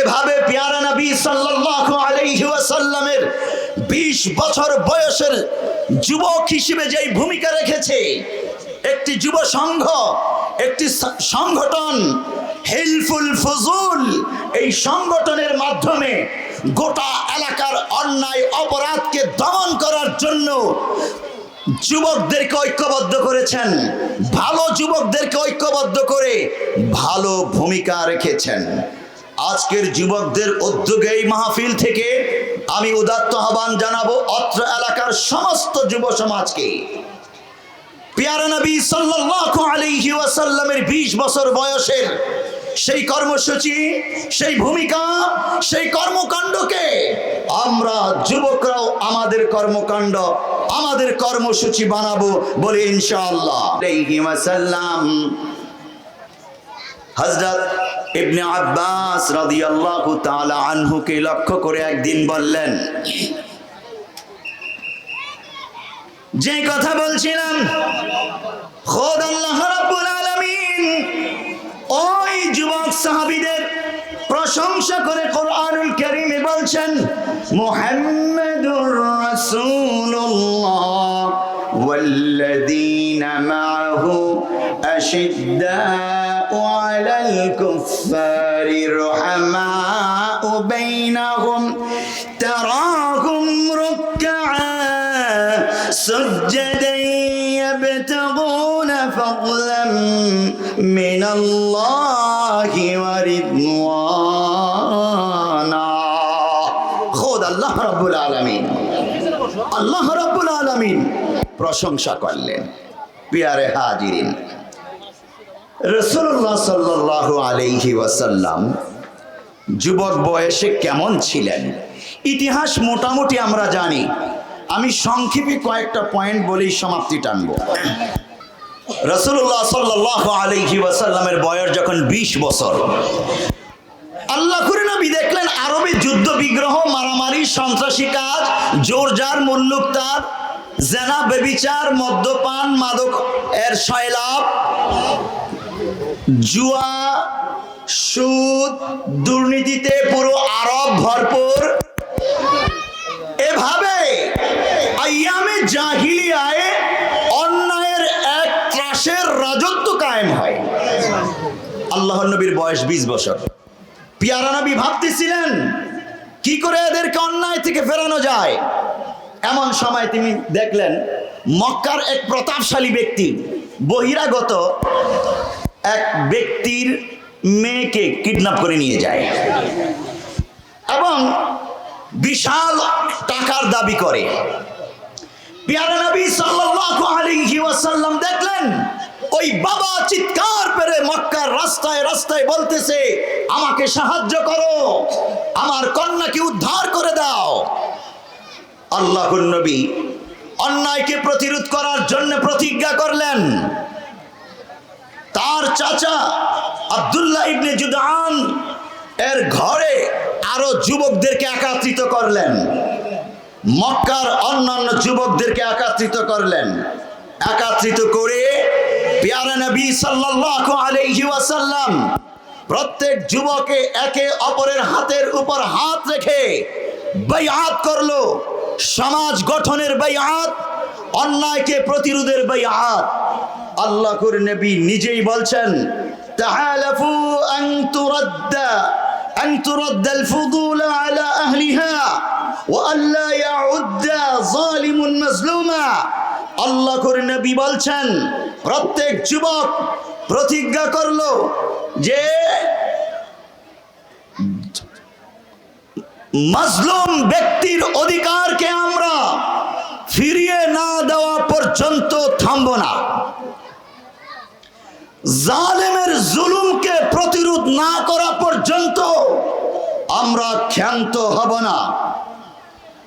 এভাবে পেয়ারা নবী সাল্লাল্লাহু ওয়াসাল্লামের 20 বছর বয়সের যুবক হিসেবে যেই ভূমিকা রেখেছে, একটি যুব সংঘ, একটি সংগঠন, হেলফুল ফজুল, এই সংগঠনের মাধ্যমে গোটা এলাকার অন্যায় অপরাধকে দমন করার জন্য যুবকদেরকে ঐক্যবদ্ধ করেছেন, ভালো যুবকদেরকে ঐক্যবদ্ধ করে ভালো ভূমিকা রেখেছেন। আজকের যুবকদের উদ্যোগে এই মাহফিল থেকে আমি উদাত্ত আহ্বান জানাব অত্র এলাকার সমস্ত যুব সমাজকে। পিয়ারা নবী সাল্লাল্লাহু আলাইহি ওয়াসাল্লামের 20 বছর বয়সের সেই কর্মসূচি, সেই ভূমিকা, সেই কর্মকাণ্ডকে আমরা যুবকরাও আমাদের কর্মকাণ্ড, আমাদের কর্মসূচি বানাবো বলে ইনশাআল্লাহ। আলাইহি ইবনে আব্বাস রাদিয়াল্লাহু তাআলা আনহুকে লক্ষ্য করে একদিন বললেন যে কথা বলছিলাম খোদ আল্লাহ রাব্বুল আলামিন ওই যুবক সাহাবীদের প্রশংসা করে কোরআনুল কারীমে বলছেন মুহাম্মাদুর রাসূলুল্লাহ والذين معه أشداء من الله ورضوانا خود الله رب العالمين আল্লাহ রাব্বুল আলামিন প্রশংসা করলেন পিয়ারে হাজিরিন রাসূলুল্লাহ সাল্লাল্লাহু আলাইহি ওয়াসাল্লাম যুবক বয়সে কেমন ছিলেন ইতিহাস মোটামুটি আমরা জানি আমি সংক্ষেপে কয়েকটা পয়েন্ট বলেই সমাপ্তি টানব রসুল্লাহ সাল্লাহ আলহি ওয়াসাল্লামের বয়স যখন ২০ বছর, আল্লাহ করে নবী দেখলেন আরবে যুদ্ধ, বিগ্রহ, মারামারি, সন্ত্রাসী কাজ জোরজার মুল্লুকতার, জেনা বেবিচার মদ্যপান, মাদক, এর শয়লাভ জুয়া, সুদ, দুর্নীতিতে পুরো আরব ভরপুর। এভাবে আইয়ামে জাহিলিয়ায় ত্রাসের রাজত্ব কায়েম হয়। আল্লাহ নবীর বয়স ২০ বছর। পিয়ারা নবী ভাবতেছিলেন, কি করে এদেরকে অন্যায় থেকে ফেরানো যায়? এমন সময় তিনি দেখলেন, মক্কার এক প্রতাপশালী ব্যক্তি, বহিরাগত এক ব্যক্তির মেয়েকে কিডন্যাপ করে নিয়ে যায় এবং বিশাল টাকার দাবি করে। পিয়ারা নবী সাল্লাল্লাহু আলাইহি ওয়াসাল্লাম দেখলেন, ওই বাবা চিৎকার করে মক্কার রাস্তায় রাস্তায় বলতেছে, আমাকে সাহায্য করো, আমার কন্যাকে উদ্ধার করে দাও। আল্লাহর নবী অন্যায়কে প্রতিরোধ করার জন্য প্রতিজ্ঞা করলেন। তার চাচা আব্দুল্লাহ ইবনে জুদান এর ঘরে আরও যুবকদেরকে একত্রিত করলেন। মক্কার অন্যান্য যুবকদেরকে একাত্রিত করলেন। একাত্রিত করে পেয়ারা নবী সাল্লাল্লাহু আলাইহি ওয়াসাল্লাম প্রত্যেক যুবকে একে অপরের হাতের উপর হাত রেখে বাইআত করল। সমাজ গঠনের বাইআত অন্যায়কে প্রতিরোধের বাইআত আল্লাহ করে নবী নিজেই বলছেন, তাহালাফু আন তুরাদ্দা, আন তুরাদ্দাল ফুদুল আলা আহলিহা। ও আল্লাহ জালিমুন মাজলুমা। আল্লাহ করে নবী বলছেন, প্রত্যেক যুবক প্রতিজ্ঞা করল যে মজলুম ব্যক্তির অধিকারকে আমরা ফিরিয়ে না দেওয়া পর্যন্ত থামব না। জালেমের জুলুমকে প্রতিরোধ না করা পর্যন্ত আমরা ক্ষান্ত হব না।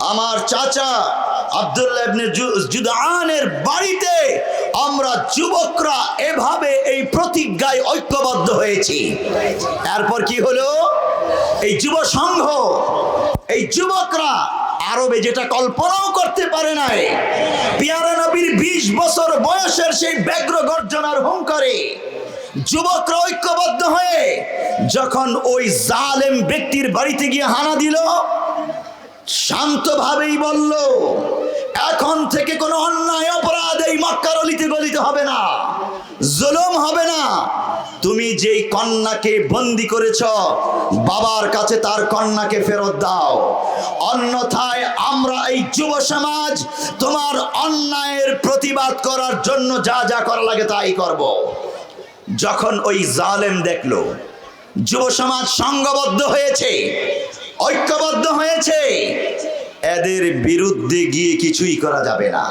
আমার চাচা আব্দুল্লাহ ইবনে জু- বাড়িতে আমরা যুবকরা এভাবে এই প্রতিজ্ঞায় ঐক্যবদ্ধ হয়েছি। তারপর কি হলো? এই যুব সংঘ, এই যুবকরা আরবে যেটা কল্পনাও করতে পারে নাই, পিয়ারা নবীর বিশ বছর বয়সের সেই ব্যগ্র গর্জনার হুঙ্কারে যুবকরা ঐক্যবদ্ধ হয়ে যখন ওই জালেম ব্যক্তির বাড়িতে গিয়ে হানা দিল শান্তভাবেই বলল, এখন থেকে কোনো অন্যায় অপরাধ এই মক্কার অলিতে গলিতে হবে না, জুলুম হবে না। তুমি যেই কন্যাকে বন্দি করেছ, বাবার কাছে তার কন্যাকে ফেরত দাও। অন্যথায় আমরা এই যুব সমাজ তোমার অন্যায়ের প্রতিবাদ করার জন্য যা যা করা লাগে তাই করব। যখন ওই জালেম দেখল, যুব সমাজ সংঘবদ্ধ হয়েছে ঐক্যবদ্ধ হয়েছে। এদের বিরুদ্ধে গিয়ে কিছুই করা যাবে না।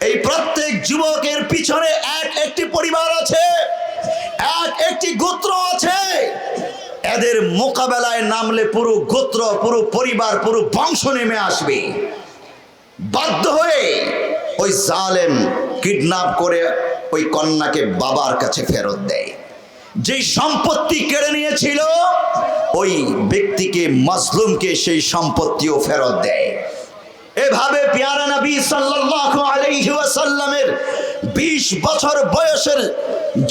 এই প্রত্যেক যুবকের পিছনে এক একটি পরিবার আছে, এক একটি গোত্র আছে। এদের মোকাবেলায় নামলে পুরো গোত্র, পুরো পরিবার, পুরো বংশ নেমে আসবে। বাধ্য হয়ে ওই জালেম কিডন্যাপ করে ওই কন্যাকে বাবার কাছে ফেরত দেয়। যেই সম্পত্তি কেড়ে নিয়েছিল, ওই ব্যক্তিকে, মাজলুমকে সেই সম্পত্তিও ফেরত দেয়। এভাবে পেয়ারা নবী সাল্লাল্লাহু 20 বছর বয়সের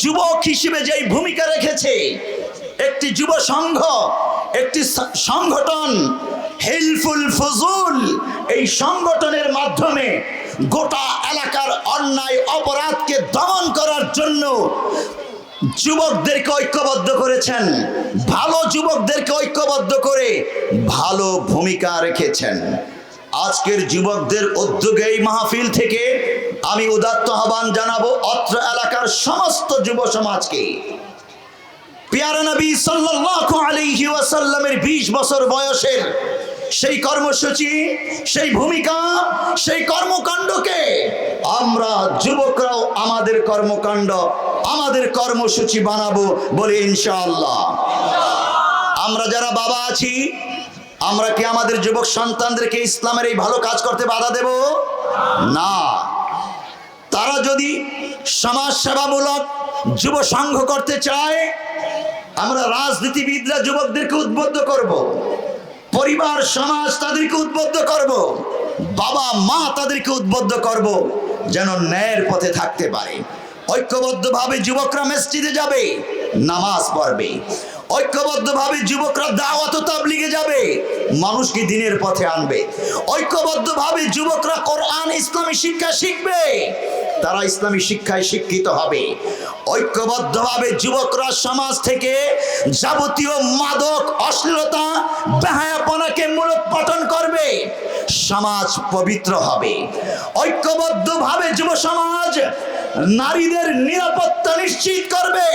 যুবক হিসেবে যেই ভূমিকা রেখেছে, একটি যুব সংঘ, একটি সংগঠন, হেলফুল ফজুল, এই সংগঠনের মাধ্যমে গোটা এলাকার অন্যায় অপরাধকে দমন করার জন্য যুবকদেরকে ঐক্যবদ্ধ করেছেন। ভালো যুবকদেরকে ঐক্যবদ্ধ করে ভালো ভূমিকা রেখেছেন। আজকের যুবকদের উদ্যোগে এই মাহফিল থেকে আমি উদাত্ত আহ্বান জানাব অত্র এলাকার সমস্ত যুব সমাজকে। পিয়ারা নবী সাল্লাল্লাহু আলাইহি ওয়াসাল্লামের 20 বছর বয়সের সেই কর্মসূচি, সেই ভূমিকা, সেই কর্মকাণ্ডকে আমরা যুবকরাও আমাদের কর্মকাণ্ড, আমাদের কর্মসূচি বানাবো বলে ইনশাআল্লাহ। আমরা যারা বাবা আছি, আমরা কি আমাদের যুবক সন্তানদেরকে ইসলামের এই ভালো কাজ করতে বাধা দেব? না। তারা যদি সমাজ সেবামূলক যুব সংঘ করতে চায়, আমরা রাজনীতিবিদরা যুবকদেরকে উদ্বুদ্ধ করব। পরিবার, সমাজ তাদেরকে উদ্বুদ্ধ করব। বাবা, মা তাদেরকে উদ্বুদ্ধ করব যেন ন্যায়ের পথে থাকতে পারে। ঐক্যবদ্ধভাবে যুবকরা মসজিদে যাবে, নামাজ পড়বে। ঐক্যবদ্ধভাবে যুবকরা দাওয়াত তাবলিগে যাবে, মানুষকে দিনের পথে আনবে। ঐক্যবদ্ধভাবে যুবকরা কোরআন, ইসলামী শিক্ষা শিখবে। তারা ইসলামী শিক্ষায় শিক্ষিত হবে। ঐক্যবদ্ধভাবে যুবকরা সমাজ থেকে যাবতীয় মাদক, অশ্লীলতা, বেহায়াপনাকে মূলোৎপাটন করবে। সমাজ পবিত্র হবে। ঐক্যবদ্ধভাবে যুব সমাজ নারীদের নিরাপত্তা নিশ্চিত করবে।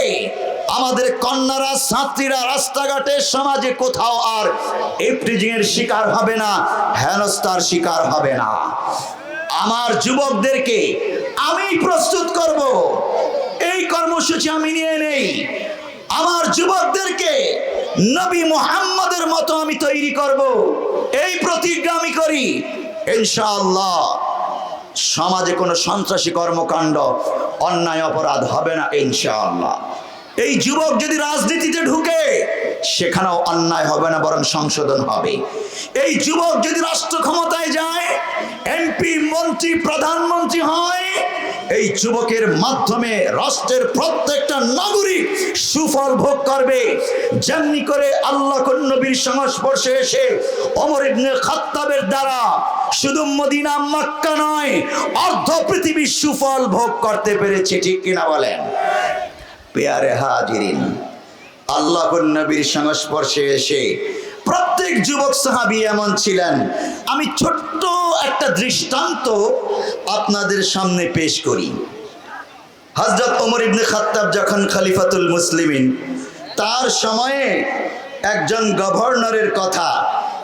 আমাদের কন্যারা, ছাত্রীরা রাস্তাঘাটে, সমাজে কোথাও আর এফটিজিং এর শিকার হবে না হেনস্তার শিকার হবে না। আমার যুবকদেরকে আমি প্রস্তুত করব। এই কর্মসূচি আমি নিয়ে নেই। আমার যুবকদেরকে নবী মুহাম্মদের মতো আমি তৈরি করব। এই প্রতিজ্ঞা আমি করি। ইনশাআল্লাহ, সমাজে কোনো সন্ত্রাসী কর্মকাণ্ড, অন্যায়, অপরাধ হবে না ইনশাআল্লাহ। এই যুবক যদি রাজনীতিতে ঢুকে সেখানেও অন্যায় হবে না, বরং সংশোধন হবে। এই যুবক যদি রাষ্ট্র ক্ষমতায় যায়, এমপি, মন্ত্রী, প্রধানমন্ত্রী হয়, এই যুবকের মাধ্যমে রাষ্ট্রের প্রত্যেকটা নাগরিক সুফল ভোগ করবে। যেমনি করে আল্লাহ নবীর সংস্পর্শে এসে অমর ইবনে খাত্তাবের দ্বারা শুধু মদিনা, মক্কা নয়, অর্ধ পৃথিবীর সুফল ভোগ করতে পেরেছে, ঠিক কিনা বলেন? পেয়ারে হাজিরিন। আল্লাহ নবীর সংস্পর্শে এসে প্রত্যেক যুবক সাহাবি এমন ছিলেন। আমি ছোট্ট একটা দৃষ্টান্ত আপনাদের সামনে পেশ করি। হজরত ওমর ইবনে খাত্তাব যখন খালিফাতুল মুসলিমিন, তার সময়ে একজন গভর্নরের কথা,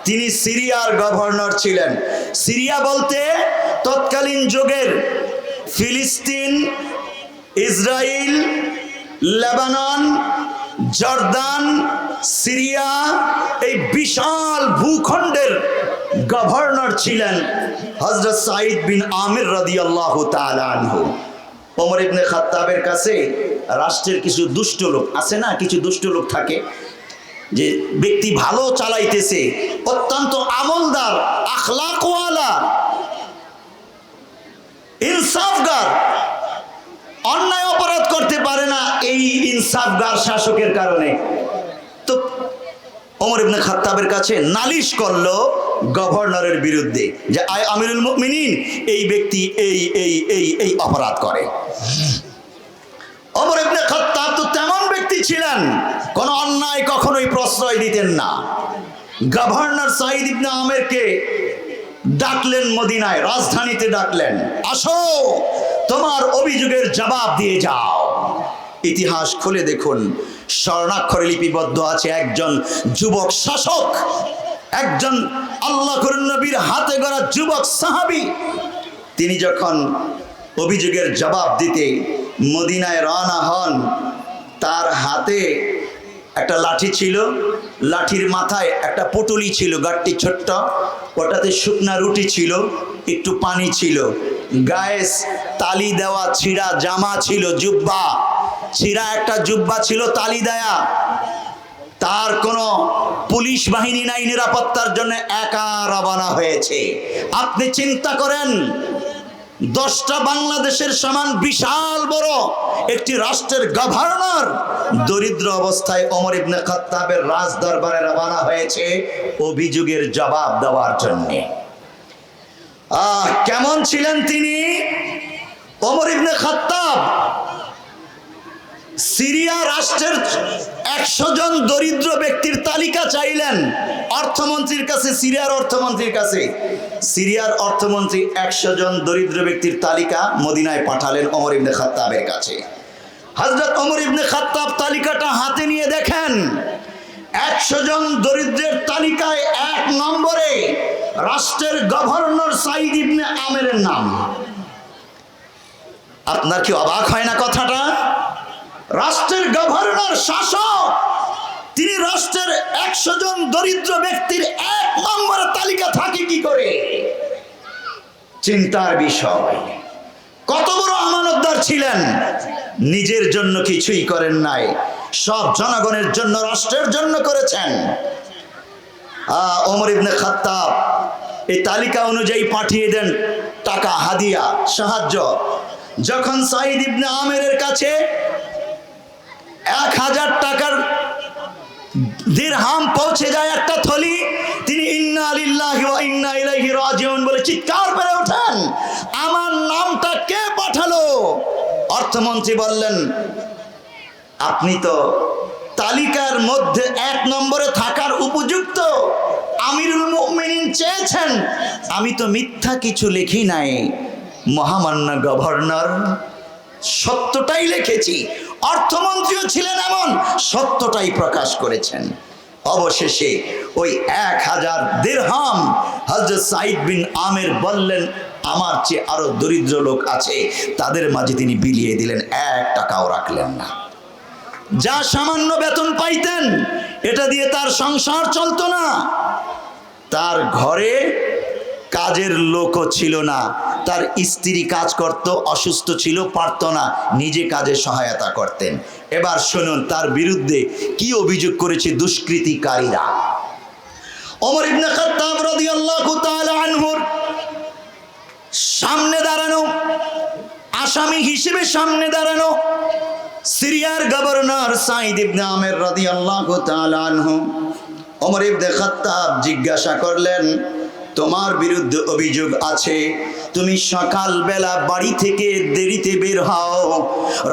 তিনি সিরিয়ার গভর্নর ছিলেন। সিরিয়া বলতে তৎকালীন যুগের ফিলিস্তিন ইসরায়েল লেবানন জর্দান, সিরিয়া, এই বিশাল ভূখণ্ডের গভর্নর ছিলেন হজরত সাইদ বিন আমির রাদিয়াল্লাহু আল্লাহ আনহু। ওমর ইবনে খাত্তাবের কাছে রাষ্ট্রের কিছু দুষ্ট লোক, আছে না কিছু দুষ্ট লোক থাকে, যে ব্যক্তি ভালো চালাইতেছে, অত্যন্ত আমলদার, আখলাকওয়ালা, ইনসাফগার, অন্যায় অপরাধ করতে পারে না এই ইনসাফগার শাসকের কারণে। তো ওমর ইবনে খাত্তাবের কাছে নালিশ করল গভর্নরের বিরুদ্ধে যে আই আমিরুল মুমিনিন, এই ব্যক্তি এই এই এই এই অপরাধ করে। ওমর ইবনে খাত্তাব তো তেমন ব্যক্তি ছিলেন, কোন অন্যায় কখনোই প্রশ্রয় দিতেন না। গভর্নর সাইদ ইবনে আমেরকে ডাকলেন মদিনায়, রাজধানীতে ডাকলেন, আসো, তোমার অভিযোগের জবাব দিয়ে যাও। ইতিহাস খুলে দেখুন। স্বর্ণাক্ষরে লিপিবদ্ধ আছে একজন যুবক শাসক, একজন আল্লাহ নবীর হাতে গড়া যুবক সাহাবি। তিনি যখন অভিযোগের জবাব দিতে মদিনায় রওনা হন, তার হাতে একটা লাঠি ছিল, লাঠির মাথায় একটা পটুলি ছিল গাঠটি ছোট্ট, ওটাতে শুকনা রুটি ছিল, একটু পানি ছিল। গায়ে তালি দেওয়া ছিঁড়া জামা ছিল, জুব্বা। ছিঁড়া একটা জুব্বা ছিল তালি দেয়া। তার কোনো পুলিশ বাহিনী নাই নিরাপত্তার জন্য একা রবানা হয়েছে। আপনি চিন্তা করেন, দশটা বাংলাদেশের সমান বিশাল বড় একটি রাষ্ট্রের গভর্নর দরিদ্র অবস্থায় ওমর ইবনে খাত্তাবের রাজ দরবারে রবানা হয়েছে অভিযোগের জবাব দেওয়ার জন্য। আহ, কেমন ছিলেন তিনি? ওমর ইবনে খাত্তাব সিরিয়া রাষ্ট্রের একশো জন দরিদ্র ব্যক্তির তালিকা চাইলেন অর্থমন্ত্রীর কাছে, সিরিয়ার অর্থমন্ত্রীর কাছে। সিরিয়ার অর্থমন্ত্রী একশো জন দরিদ্র ব্যক্তির তালিকা মদিনায় পাঠালেন অমর ইবনে খাত্তাবের কাছে। হজরত অমর ইবনে খাত্তাব তালিকাটা হাতে নিয়ে দেখেন, একশো জন দরিদ্রের তালিকায় এক নম্বরে রাষ্ট্রের গভর্নর সাইদ ইবনে আমেরের নাম। আপনার কি অবাক হয় না কথাটা? রাষ্ট্রের গভর্নর, শাসক, তিনি রাষ্ট্রের একশো জন দরিদ্র ব্যক্তির এক নম্বর তালিকা থাকে কি করে? চিন্তার বিষয়। কত বড় আমানতদার ছিলেন? নিজের জন্য কিছুই করেন নাই। সব জনগণের জন্য, রাষ্ট্রের জন্য করেছেন। ওমর ইবনে খাত্তাব, এই তালিকা অনুযায়ী পাঠিয়ে দেন টাকা, হাদিয়া, সাহায্য। যখন সাইদ ইবনে আমেরের কাছে এক হাজার টাকার দিরহাম পৌঁছে যায় একটা থলি। তিনি ইন্না আলিল্লাহি ইন্না ইলাইহি রাজিউন বলে চিৎকার করে ওঠেন। আমার নামটা কে পাঠালো? অর্থমন্ত্রী বললেন, আপনি তো তালিকার মধ্যে এক নম্বরে থাকার উপযুক্ত। আমিরুল মুমিনিন চেয়েছেন। আমি তো মিথ্যা কিছু লিখি নাই। মহামান্য গভর্নর, সত্যটাই লিখেছি। অর্থমন্ত্রীও ছিলেন এমন, সত্যটাই প্রকাশ করেছেন। অবশেষে ওই এক হাজার দেড়হাম হজরত সাইদ বিন আমের বললেন, আমার চেয়ে আরও দরিদ্র লোক আছে, তাদের মাঝে তিনি বিলিয়ে দিলেন, এক টাকাও রাখলেন না। যা সামান্য বেতন পাইতেন, এটা দিয়ে তার সংসার চলতো না। তার ঘরে কাজের লোকও ছিল না। তার স্ত্রী কাজ করত, অসুস্থ ছিল, পারত না। নিজে কাজে সহায়তা করতেন। এবার শুনুন, তার বিরুদ্ধে কি অভিযোগ করেছে দুষ্কৃতিকারীরা। ওমর ইবনে খাত্তাব রাদিয়াল্লাহু তাআলা আনহুর সামনে দাঁড়ানো, আসামি হিসেবে সামনে দাঁড়ানো সিরিয়ার গভর্নর সাইদ ইবনে আমের রাদিয়াল্লাহু তাআলা আনহু। ওমর ইবনে খাত্তাব জিজ্ঞাসা করলেন তোমার বিরুদ্ধে অভিযোগ আছে। তুমি সকালবেলা বাড়ি থেকে দেরিতে বের হও।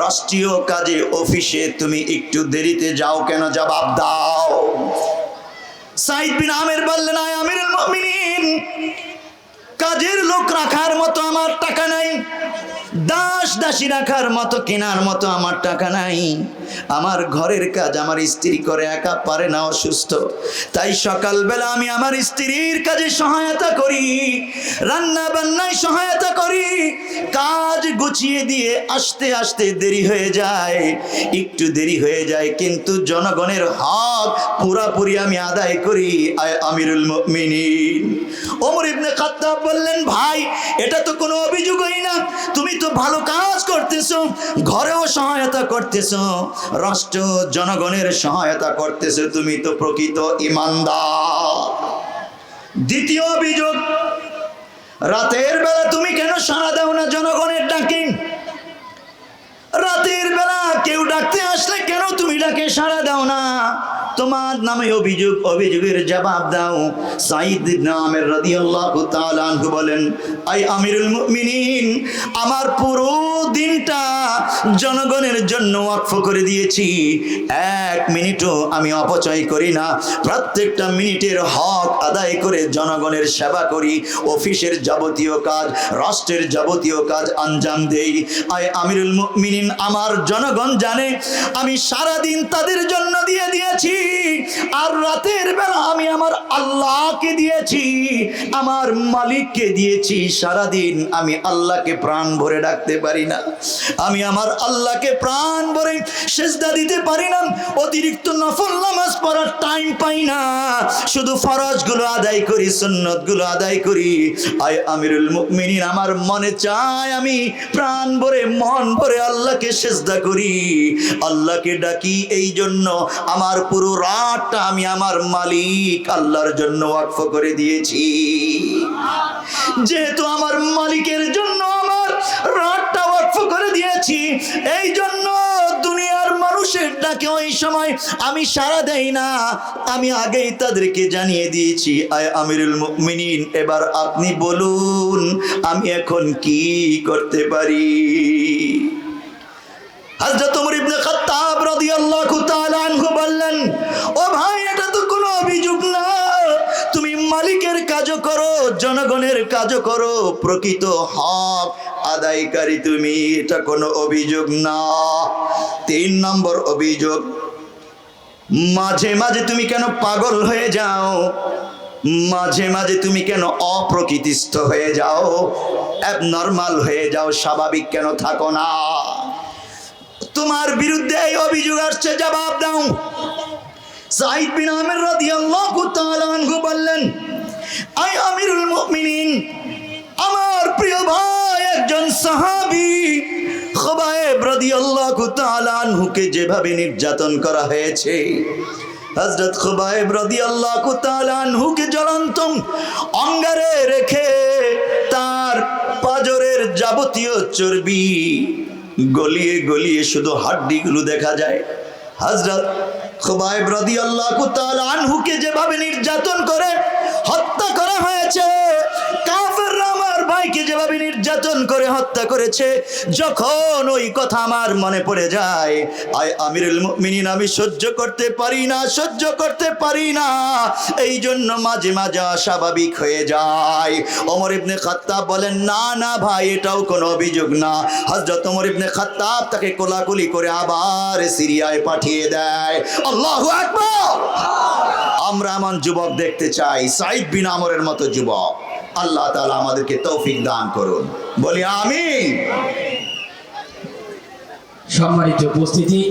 রাষ্ট্রীয় কাজে অফিসে তুমি একটু দেরিতে যাও কেন? জবাব দাও। সাইদ বিন আমের বললেন মুমিনিন, কাজের লোক রাখার মতো আমার টাকা নাই। দাস দাসী রাখার মতো, কেনার মতো আমার টাকা নাই। আমার ঘরের কাজ আমার স্ত্রী করে, একা পারে না, অসুস্থ। তাই সকালবেলা আমি আমার স্ত্রীর কাজে সহায়তা করি, রান্না বান্নায় সহায়তা করি। কাজ গুছিয়ে দিয়ে আসতে আসতে দেরি হয়ে যায়। একটু দেরি হয়ে যায়, কিন্তু জনগণের হক পুরাপুরি আমি আদায় করি আমিরুল মুমিনিন। ওমর ইবনে খাত্তাব বললেন, ভাই, এটা তো কোনো অভিযোগই না। তুমি তো ভালো কাজ করতেছ, ঘরেও সহায়তা করতেছ, রাষ্ট্র, জনগণের সহায়তা করতেছ, তুমি তো প্রকৃত ইমানদার। দ্বিতীয় অভিযোগ, রাতের বেলা তুমি কেন সাড়া দাও না জনগণের ডাকে? রাতের বেলা কেউ ডাকতে আসলে কেন তুমি ডাকে সাড়া দাও না? তোমার নামে অভিযোগ, অভিযোগের জবাব দাও। সাইদ নামের রাদিয়াল্লাহু তাআলা আনহু বলেন, আই আমিরুল মুমিনিন, আমার পুরো দিনটা জনগণের জন্য ওয়াকফ করে দিয়েছি। এক মিনিটও আমি অপচয় করি না। প্রত্যেকটা মিনিটের হক আদায় করে জনগণের সেবা করি। অফিসের যাবতীয় কাজ, রাষ্ট্রের যাবতীয় কাজ আঞ্জাম দেই। আই আমিরুল মুমিনিন আমার জনগণ জানে, আমি সারা দিন তাদের জন্য দিয়ে দিয়েছি, আর রাতের বেলা আমি আমার আল্লাহকে দিয়েছি, আমার মালিককে দিয়েছি সারা দিন আমি আল্লাহকে প্রাণ ভরে ডাকতে পারি না। আমি আমার আল্লাহকে প্রাণ ভরে সেজদা দিতে পারি না, অতিরিক্ত নফল নামাজ পড়ার টাইম পাই না। শুধু ফরজগুলো আদায় করি, সুন্নতগুলো আদায় করি। আয় আমিরুল মুমিনিন, আমার মনে চায় আমি প্রাণ ভরে, মন ভরে আল্লাহকে সেজদা করি। আল্লাহকে ডাকি এই জন্য আমার পুরো রাতটা আমি আমার মালিক, আল্লাহর জন্য ওয়াকফ করে দিয়েছি। যেহেতু আমার মালিকের জন্য আমার রাতটা ওয়াকফ করে দিয়েছি, এই জন্য দুনিয়ার মানুষের ডাকে ওই সময় আমি সাড়া দেই না। আমি আগেই তাদেরকে জানিয়ে দিয়েছি, আয় আমিরুল মুমিনিন, এবার আপনি বলুন, আমি এখন কি করতে পারি? হযরত ওমর ইবনে খাত্তাব ও ভাই, এটা তো কোনো অভিযোগ না। তুমি মালিকের কাজও করো, জনগণের কাজও করো, প্রকৃত হক আদায়কারী তুমি, এটা কোনো অভিযোগ না। তিন নম্বর অভিযোগ, মাঝে মাঝে তুমি কেন পাগল হয়ে যাও? মাঝে মাঝে তুমি কেন অপ্রকৃতিস্থ হয়ে যাও? অ্যাবনর্মাল হয়ে যাও, স্বাভাবিক কেন থাকো না? তোমার বিরুদ্ধে এই অভিযোগ আসছে, জবাব দাও। সাইদ বিন আমির রাদিয়াল্লাহু তাআলা আনহু বললেন আই আমিরুল মুমিনিন, আমার প্রিয় ভাই একজন সাহাবী খুবাইব রাদিয়াল্লাহু তাআলা আনহুকে যেভাবে নির্যাতন করা হয়েছে, হযরত খুবাইব রাদিয়াল্লাহু তাআলা আনহুকে জ্বলন্ত অঙ্গারে রেখে তার পাজরের যাবতীয় চর্বি গলিয়ে গলিয়ে শুধু হাড্ডিগুলো দেখা যায়। হাজরত খুবাইব রাদিয়াল্লাহু তাআলা আনহুকে যেভাবে নির্যাতন করে হত্যা করা হয়েছে। কাফেররা আমার ভাইকে যেভাবে নির্যাতন করে হত্যা করেছে, যখন ওই কথা আমার মনে পড়ে যায়, আয় আমিরুল মুমিনিন, আমি সহ্য করতে পারি না, সহ্য করতে পারি না। এই জন্য মাঝে মাঝে অস্বাভাবিক হয়ে যায়। ওমর ইবনে খাত্তাব বলেন, না না ভাই, এটাও কোনো অভিযোগ না। হযরত ওমর ইবনে খাত্তাব তাকে কোলাকুলি করে আবার সিরিয়ায় পাঠিয়ে দেয়। আল্লাহু আকবার! আমরা এমন যুবক দেখতে চাই সাইদ বিন আমরের মতো যুবক। আল্লাহ তালা আমাদেরকে তৌফিক দান করুন। বলি আমি সম্মানিত উপস্থিতি।